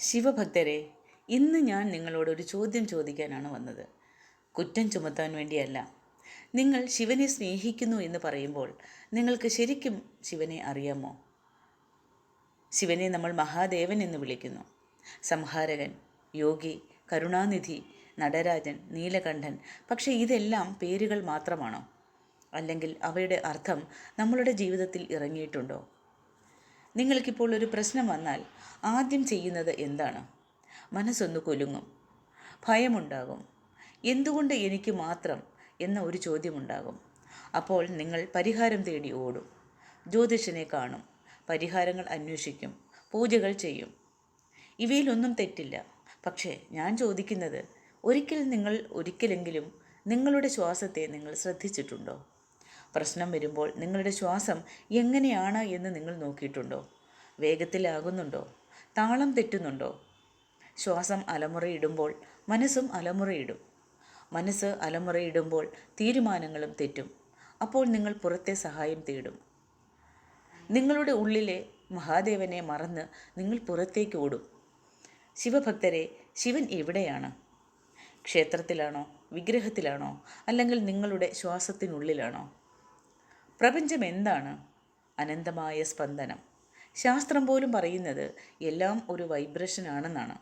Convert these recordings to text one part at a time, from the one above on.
ശിവഭക്തരെ ഇന്ന് ഞാൻ നിങ്ങളോട് ഒരു ചോദ്യം ചോദിക്കാനാണ് വന്നത്. കുറ്റം ചുമത്താൻ വേണ്ടിയല്ല. നിങ്ങൾ ശിവനെ സ്നേഹിക്കുന്നു എന്ന് പറയുമ്പോൾ നിങ്ങൾക്ക് ശരിക്കും ശിവനെ അറിയാമോ? ശിവനെ നമ്മൾ മഹാദേവൻ എന്ന് വിളിക്കുന്നു. സംഹാരകൻ യോഗി കരുണാനിധി നടരാജൻ നീലകണ്ഠൻ പക്ഷേ ഇതെല്ലാം പേരുകൾ മാത്രമാണോ? അല്ലെങ്കിൽ അവയുടെ അർത്ഥം നമ്മളുടെ ജീവിതത്തിൽ ഇറങ്ങിയിട്ടുണ്ടോ? നിങ്ങൾക്കിപ്പോൾ ഒരു പ്രശ്നം വന്നാൽ ആദ്യം ചെയ്യുന്നത് എന്താണ്? മനസ്സൊന്ന് കുലുങ്ങും. ഭയമുണ്ടാകും. എന്തുകൊണ്ട് എനിക്ക് മാത്രം എന്ന ഒരു ചോദ്യമുണ്ടാകും. അപ്പോൾ നിങ്ങൾ പരിഹാരം തേടി ഓടും. ജ്യോതിഷനെ കാണും. പരിഹാരങ്ങൾ അന്വേഷിക്കും. പൂജകൾ ചെയ്യും. ഇവയിലൊന്നും തെറ്റില്ല. പക്ഷേ ഞാൻ ചോദിക്കുന്നത് ഒരിക്കൽ നിങ്ങൾ ഒരിക്കലെങ്കിലും നിങ്ങളുടെ ശ്വാസത്തെ നിങ്ങൾ ശ്രദ്ധിച്ചിട്ടുണ്ടോ? പ്രശ്നം വരുമ്പോൾ നിങ്ങളുടെ ശ്വാസം എങ്ങനെയാണ് എന്ന് നിങ്ങൾ നോക്കിയിട്ടുണ്ടോ? വേഗത്തിലാകുന്നുണ്ടോ? താളം തെറ്റുന്നുണ്ടോ? ശ്വാസം അലമുറയിടുമ്പോൾ മനസ്സും അലമുറയിടും. മനസ്സ് അലമുറയിടുമ്പോൾ തീരുമാനങ്ങളും തെറ്റും. അപ്പോൾ നിങ്ങൾ പുറത്തെ സഹായം തേടും. നിങ്ങളുടെ ഉള്ളിലെ മഹാദേവനെ മറന്ന് നിങ്ങൾ പുറത്തേക്ക് ഓടും. ശിവഭക്തരെ ശിവൻ എവിടെയാണ്? ക്ഷേത്രത്തിലാണോ? വിഗ്രഹത്തിലാണോ? അല്ലെങ്കിൽ നിങ്ങളുടെ ശ്വാസത്തിനുള്ളിലാണോ? പ്രപഞ്ചം എന്താണ്? അനന്തമായ സ്പന്ദനം. ശാസ്ത്രം പോലും പറയുന്നത് എല്ലാം ഒരു വൈബ്രേഷൻ ആണെന്നാണ്.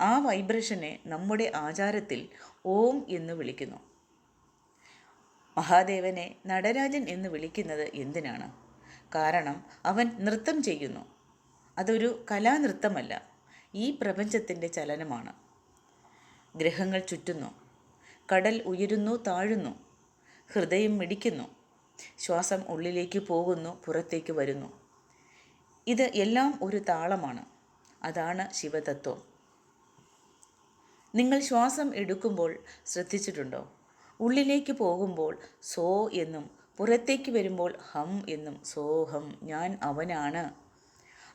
ആ വൈബ്രേഷനെ നമ്മുടെ ആചാരത്തിൽ ഓം എന്ന് വിളിക്കുന്നു. മഹാദേവനെ നടരാജൻ എന്ന് വിളിക്കുന്നത് എന്തിനാണ്? കാരണം അവൻ നൃത്തം ചെയ്യുന്നു. അതൊരു കലാനൃത്തമല്ല ഈ പ്രപഞ്ചത്തിന്റെ ചലനമാണ്. ഗ്രഹങ്ങൾ ചുറ്റുന്നു കടൽ ഉയരുന്നു താഴുന്നു ഹൃദയം മിടിക്കുന്നു ശ്വാസം ഉള്ളിലേക്ക് പോകുന്നു പുറത്തേക്ക് വരുന്നു. ഇത് എല്ലാം ഒരു താളമാണ്. അതാണ് ശിവതത്വം. നിങ്ങൾ ശ്വാസം എടുക്കുമ്പോൾ ശ്രദ്ധിച്ചിട്ടുണ്ടോ? ഉള്ളിലേക്ക് പോകുമ്പോൾ സോ എന്നും പുറത്തേക്ക് വരുമ്പോൾ ഹം എന്നും സോഹം ഞാൻ അവനാണ്.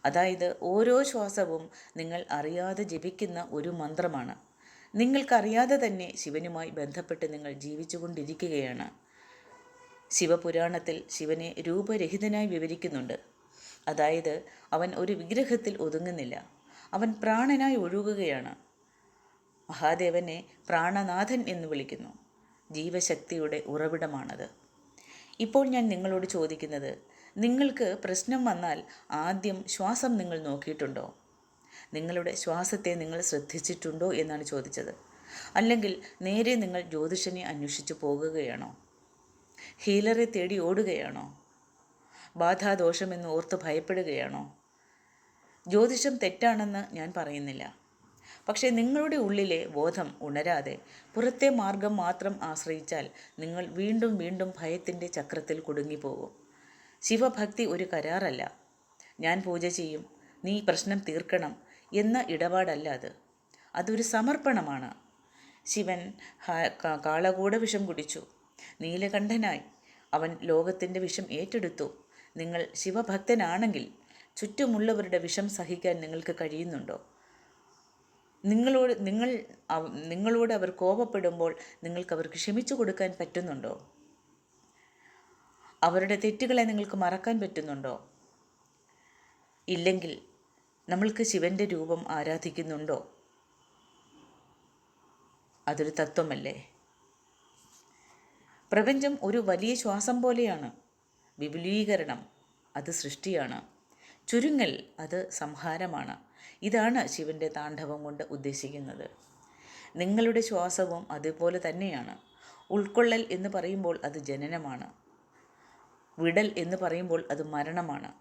അതായത് ഓരോ ശ്വാസവും നിങ്ങൾ അറിയാതെ ജപിക്കുന്ന ഒരു മന്ത്രമാണ്. നിങ്ങൾക്കറിയാതെ തന്നെ ശിവനുമായി ബന്ധപ്പെട്ട് നിങ്ങൾ ജീവിച്ചുകൊണ്ടിരിക്കുകയാണ്. ശിവപുരാണത്തിൽ ശിവനെ രൂപരഹിതനായി വിവരിക്കുന്നുണ്ട്. അതായത് അവൻ ഒരു വിഗ്രഹത്തിൽ ഒതുങ്ങുന്നില്ല. അവൻ പ്രാണനായി ഒഴുകുകയാണ്. മഹാദേവനെ പ്രാണനാഥൻ എന്ന് വിളിക്കുന്നു. ജീവശക്തിയുടെ ഉറവിടമാണത്. ഇപ്പോൾ ഞാൻ നിങ്ങളോട് ചോദിക്കുന്നത് നിങ്ങൾക്ക് പ്രശ്നം വന്നാൽ ആദ്യം ശ്വാസം നിങ്ങൾ നോക്കിയിട്ടുണ്ടോ? നിങ്ങളുടെ ശ്വാസത്തെ നിങ്ങൾ ശ്രദ്ധിച്ചിട്ടുണ്ടോ എന്നാണ് ചോദിച്ചത്. അല്ലെങ്കിൽ നേരെ നിങ്ങൾ ജ്യോതിഷനെ അന്വേഷിച്ചു പോകുകയാണോ? ഹീലറെ തേടി ഓടുകയാണോ? ബാധാദോഷമെന്ന് ഓർത്ത് ഭയപ്പെടുകയാണോ? ജ്യോതിഷം തെറ്റാണെന്ന് ഞാൻ പറയുന്നില്ല. പക്ഷേ നിങ്ങളുടെ ഉള്ളിലെ ബോധം ഉണരാതെ പുറത്തെ മാർഗം മാത്രം ആശ്രയിച്ചാൽ നിങ്ങൾ വീണ്ടും വീണ്ടും ഭയത്തിന്റെ ചക്രത്തിൽ കുടുങ്ങിപ്പോകും. ശിവഭക്തി ഒരു കരാറല്ല. ഞാൻ പൂജ ചെയ്യും നീ പ്രശ്നം തീർക്കണം എന്ന ഇടപാടല്ല അത്. അതൊരു സമർപ്പണമാണ്. ശിവൻ കാളകൂട വിഷം കുടിച്ചു. നീലകണ്ഠനായി അവൻ ലോകത്തിന്റെ വിഷം ഏറ്റെടുത്തു. നിങ്ങൾ ശിവഭക്തനാണെങ്കിൽ ചുറ്റുമുള്ളവരുടെ വിഷം സഹിക്കാൻ നിങ്ങൾക്ക് കഴിയുന്നുണ്ടോ? നിങ്ങളോട് നിങ്ങൾ നിങ്ങളോട് അവർ കോപപ്പെടുമ്പോൾ നിങ്ങൾക്ക് അവർക്ക് ക്ഷമിച്ചു കൊടുക്കാൻ പറ്റുന്നുണ്ടോ? അവരുടെ തെറ്റുകളെ നിങ്ങൾക്ക് മറക്കാൻ പറ്റുന്നുണ്ടോ? ഇല്ലെങ്കിൽ നമ്മൾക്ക് ശിവന്റെ രൂപം ആരാധിക്കുന്നുണ്ടോ? അതൊരു തത്വമല്ലേ? പ്രപഞ്ചം ഒരു വലിയ ശ്വാസം പോലെയാണ്. വിപുലീകരണം അത് സൃഷ്ടിയാണ്. ചുരുങ്ങൽ അത് സംഹാരമാണ്. ഇതാണ് ശിവന്റെ താണ്ഡവം കൊണ്ട് ഉദ്ദേശിക്കുന്നത്. നിങ്ങളുടെ ശ്വാസവും അതുപോലെ തന്നെയാണ്. ഉൾക്കൊള്ളൽ എന്ന് പറയുമ്പോൾ അത് ജനനമാണ്. വിടൽ എന്ന് പറയുമ്പോൾ അത് മരണമാണ്.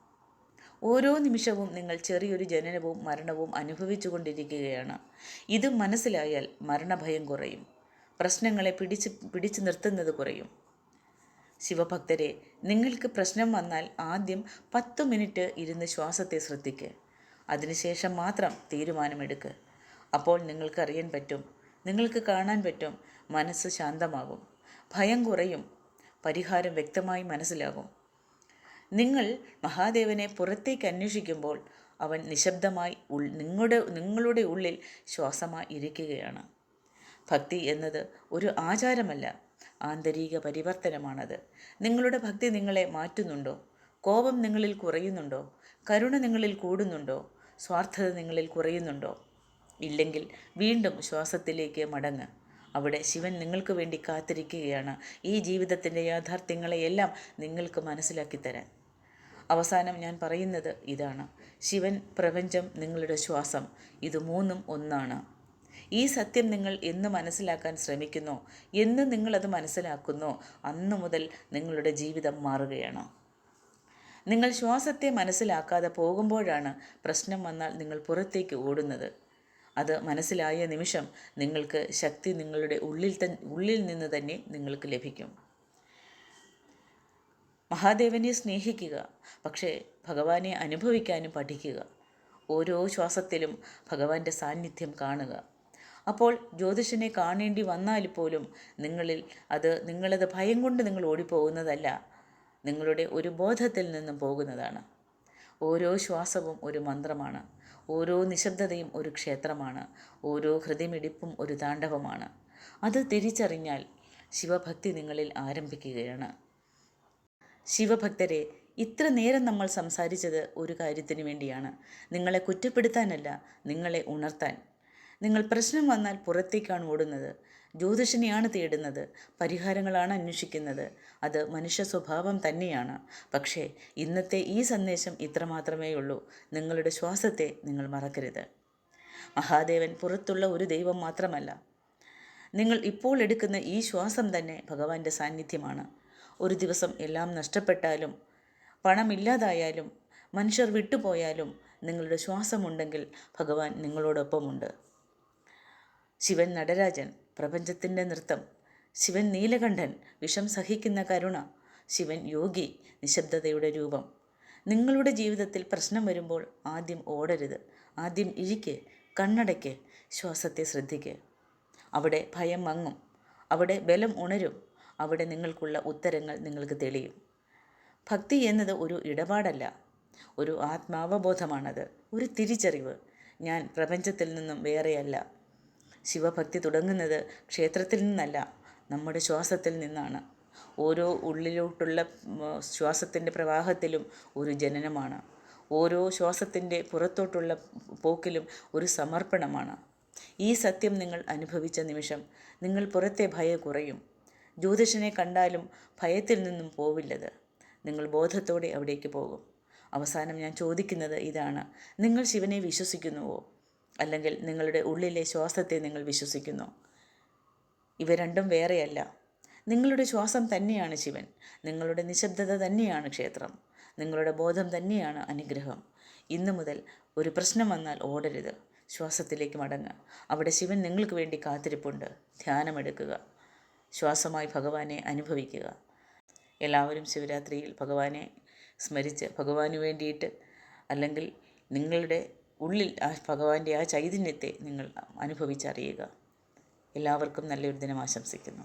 ഓരോ നിമിഷവും നിങ്ങൾ ചെറിയൊരു ജനനവും മരണവും അനുഭവിച്ചു കൊണ്ടിരിക്കുകയാണ് ഇത് മനസ്സിലായാൽ മരണഭയം കുറയും. പ്രശ്നങ്ങളെ പിടിച്ച് പിടിച്ചു നിർത്തുന്നത് കുറയും. ശിവഭക്തരെ നിങ്ങൾക്ക് പ്രശ്നം വന്നാൽ ആദ്യം പത്ത് മിനിറ്റ് ഇരുന്ന് ശ്വാസത്തെ ശ്രദ്ധിക്കുക അതിനുശേഷം മാത്രം തീരുമാനമെടുക്കുക അപ്പോൾ നിങ്ങൾക്ക് അറിയാൻ പറ്റും നിങ്ങൾക്ക് കാണാൻ പറ്റും മനസ്സ് ശാന്തമാകും. ഭയം കുറയും പരിഹാരം വ്യക്തമായി മനസ്സിലാകും. നിങ്ങൾ മഹാദേവനെ പുറത്തേക്ക് അന്വേഷിക്കുമ്പോൾ അവൻ നിശബ്ദമായി ഉൾ നിങ്ങളുടെ നിങ്ങളുടെ ഉള്ളിൽ ശ്വാസമായി ഇരിക്കുകയാണ്. ഭക്തി എന്നത് ഒരു ആചാരമല്ല ആന്തരിക പരിവർത്തനമാണത്. നിങ്ങളുടെ ഭക്തി നിങ്ങളെ മാറ്റുന്നുണ്ടോ? കോപം നിങ്ങളിൽ കുറയുന്നുണ്ടോ? കരുണ നിങ്ങളിൽ കൂടുന്നുണ്ടോ? സ്വാർത്ഥത നിങ്ങളിൽ കുറയുന്നുണ്ടോ? ഇല്ലെങ്കിൽ വീണ്ടും ശ്വാസത്തിലേക്ക് മടങ്ങ്. അവിടെ ശിവൻ നിങ്ങൾക്ക് വേണ്ടി കാത്തിരിക്കുകയാണ് ഈ ജീവിതത്തിന്റെ യാഥാർത്ഥ്യങ്ങളെയെല്ലാം നിങ്ങൾക്ക് മനസ്സിലാക്കി തരാൻ. അവസാനം ഞാൻ പറയുന്നത് ഇതാണ്. ശിവൻ പ്രപഞ്ചം നിങ്ങളുടെ ശ്വാസം. ഇത് മൂന്നും ഒന്നാണ്. ഈ സത്യം നിങ്ങൾ എന്ന് മനസ്സിലാക്കാൻ ശ്രമിക്കുന്നോ. എന്ന് നിങ്ങളത് മനസ്സിലാക്കുന്നു. അന്നു മുതൽ നിങ്ങളുടെ ജീവിതം മാറുകയാണ്. നിങ്ങൾ ശ്വാസത്തെ മനസ്സിലാക്കാതെ പോകുമ്പോഴാണ് പ്രശ്നം വന്നാൽ നിങ്ങൾ പുറത്തേക്ക് ഓടുന്നത്. അത് മനസ്സിലായ നിമിഷം നിങ്ങൾക്ക് ശക്തി നിങ്ങളുടെ ഉള്ളിൽ തൻ ഉള്ളിൽ നിന്ന് തന്നെ നിങ്ങൾക്ക് ലഭിക്കും. മഹാദേവനെ സ്നേഹിക്കുക പക്ഷേ ഭഗവാനെ അനുഭവിക്കാനും പഠിക്കുക. ഓരോ ശ്വാസത്തിലും ഭഗവാന്റെ സാന്നിധ്യം കാണുക. അപ്പോൾ ജ്യോതിഷനെ കാണേണ്ടി വന്നാൽ പോലും നിങ്ങളിൽ അത് നിങ്ങളത് ഭയം കൊണ്ട് നിങ്ങൾ ഓടിപ്പോകുന്നതല്ല. നിങ്ങളുടെ ഒരു ബോധത്തിൽ നിന്നും പോകുന്നതാണ്. ഓരോ ശ്വാസവും ഒരു മന്ത്രമാണ്. ഓരോ നിശബ്ദതയും ഒരു ക്ഷേത്രമാണ്. ഓരോ ഹൃദയമിടിപ്പും ഒരു താണ്ഡവമാണ്. അത് തിരിച്ചറിഞ്ഞാൽ ശിവഭക്തി നിങ്ങളിൽ ആരംഭിക്കുകയാണ്. ശിവഭക്തരെ ഇത്ര നേരം നമ്മൾ സംസാരിച്ചത് ഒരു കാര്യത്തിന് വേണ്ടിയാണ്. നിങ്ങളെ കുറ്റപ്പെടുത്താനല്ല നിങ്ങളെ ഉണർത്താൻ. നിങ്ങൾ പ്രശ്നം വന്നാൽ പുറത്തേക്കാണ് ഓടുന്നത്. ജ്യോതിഷനെയാണ് തേടുന്നത്. പരിഹാരങ്ങളാണ് അന്വേഷിക്കുന്നത്. അത് മനുഷ്യ സ്വഭാവം തന്നെയാണ്. പക്ഷേ ഇന്നത്തെ ഈ സന്ദേശം ഇത്രമാത്രമേ ഉള്ളൂ. നിങ്ങളുടെ ശ്വാസത്തെ നിങ്ങൾ മറക്കരുത്. മഹാദേവൻ പുറത്തുള്ള ഒരു ദൈവം മാത്രമല്ല. നിങ്ങൾ ഇപ്പോൾ എടുക്കുന്ന ഈ ശ്വാസം തന്നെ ഭഗവാന്റെ സാന്നിധ്യമാണ്. ഒരു ദിവസം എല്ലാം നഷ്ടപ്പെട്ടാലും പണമില്ലാതായാലും മനുഷ്യർ വിട്ടുപോയാലും നിങ്ങളുടെ ശ്വാസമുണ്ടെങ്കിൽ ഭഗവാൻ നിങ്ങളോടൊപ്പമുണ്ട്. ശിവൻ നടരാജൻ പ്രപഞ്ചത്തിന്റെ നൃത്തം. ശിവൻ നീലകണ്ഠൻ വിഷം സഹിക്കുന്ന കരുണ. ശിവൻ യോഗി നിശബ്ദതയുടെ രൂപം. നിങ്ങളുടെ ജീവിതത്തിൽ പ്രശ്നം വരുമ്പോൾ ആദ്യം ഓടരുത്. ആദ്യം ഇഴിക്ക് കണ്ണടയ്ക്ക് ശ്വാസത്തെ ശ്രദ്ധിക്ക്. അവിടെ ഭയം മങ്ങും. അവിടെ ബലം ഉണരും. അവിടെ നിങ്ങൾക്കുള്ള ഉത്തരങ്ങൾ നിങ്ങൾക്ക് തെളിയും. ഭക്തി എന്നത് ഒരു ഇടപാടല്ല. ഒരു ആത്മാവബോധമാണത്. ഒരു തിരിച്ചറിവ്. ഞാൻ പ്രപഞ്ചത്തിൽ നിന്നും വേറെയല്ല. ശിവഭക്തി തുടങ്ങുന്നത് ക്ഷേത്രത്തിൽ നിന്നല്ല നമ്മുടെ ശ്വാസത്തിൽ നിന്നാണ്. ഓരോ ഉള്ളിലോട്ടുള്ള ശ്വാസത്തിന്റെ പ്രവാഹത്തിലും ഒരു ജനനമാണ്. ഓരോ ശ്വാസത്തിന്റെ പുറത്തോട്ടുള്ള പോക്കിലും ഒരു സമർപ്പണമാണ്. ഈ സത്യം നിങ്ങൾ അനുഭവിച്ച നിമിഷം നിങ്ങൾ പുറത്തെ ഭയം കുറയും. ജ്യോതിഷനെ കണ്ടാലും ഭയത്തിൽ നിന്നും പോവില്ലത്. നിങ്ങൾ ബോധത്തോടെ അവിടേക്ക് പോകും. അവസാനം ഞാൻ ചോദിക്കുന്നത് ഇതാണ്. നിങ്ങൾ ശിവനെ വിശ്വസിക്കുന്നുവോ? അല്ലെങ്കിൽ നിങ്ങളുടെ ഉള്ളിലെ ശ്വാസത്തെ നിങ്ങൾ വിശ്വസിക്കുന്നു. ഇവ രണ്ടും വേറെയല്ല. നിങ്ങളുടെ ശ്വാസം തന്നെയാണ് ശിവൻ. നിങ്ങളുടെ നിശബ്ദത തന്നെയാണ് ക്ഷേത്രം. നിങ്ങളുടെ ബോധം തന്നെയാണ് അനുഗ്രഹം. ഇന്നു മുതൽ ഒരു പ്രശ്നം വന്നാൽ ഓടരുത്. ശ്വാസത്തിലേക്ക് മടങ്ങുക അവിടെ ശിവൻ നിങ്ങൾക്ക് വേണ്ടി കാത്തിരിപ്പുണ്ട്. ധ്യാനമെടുക്കുക. ശ്വാസമായി ഭഗവാനെ അനുഭവിക്കുക. എല്ലാവരും ശിവരാത്രിയിൽ ഭഗവാനെ സ്മരിച്ച് ഭഗവാന് വേണ്ടിയിട്ട് അല്ലെങ്കിൽ നിങ്ങളുടെ ഉള്ളിൽ ആ ഭഗവാന്റെ ആ ചൈതന്യത്തെ നിങ്ങൾ അനുഭവിച്ചറിയുക. എല്ലാവർക്കും നല്ലൊരു ദിനം ആശംസിക്കുന്നു.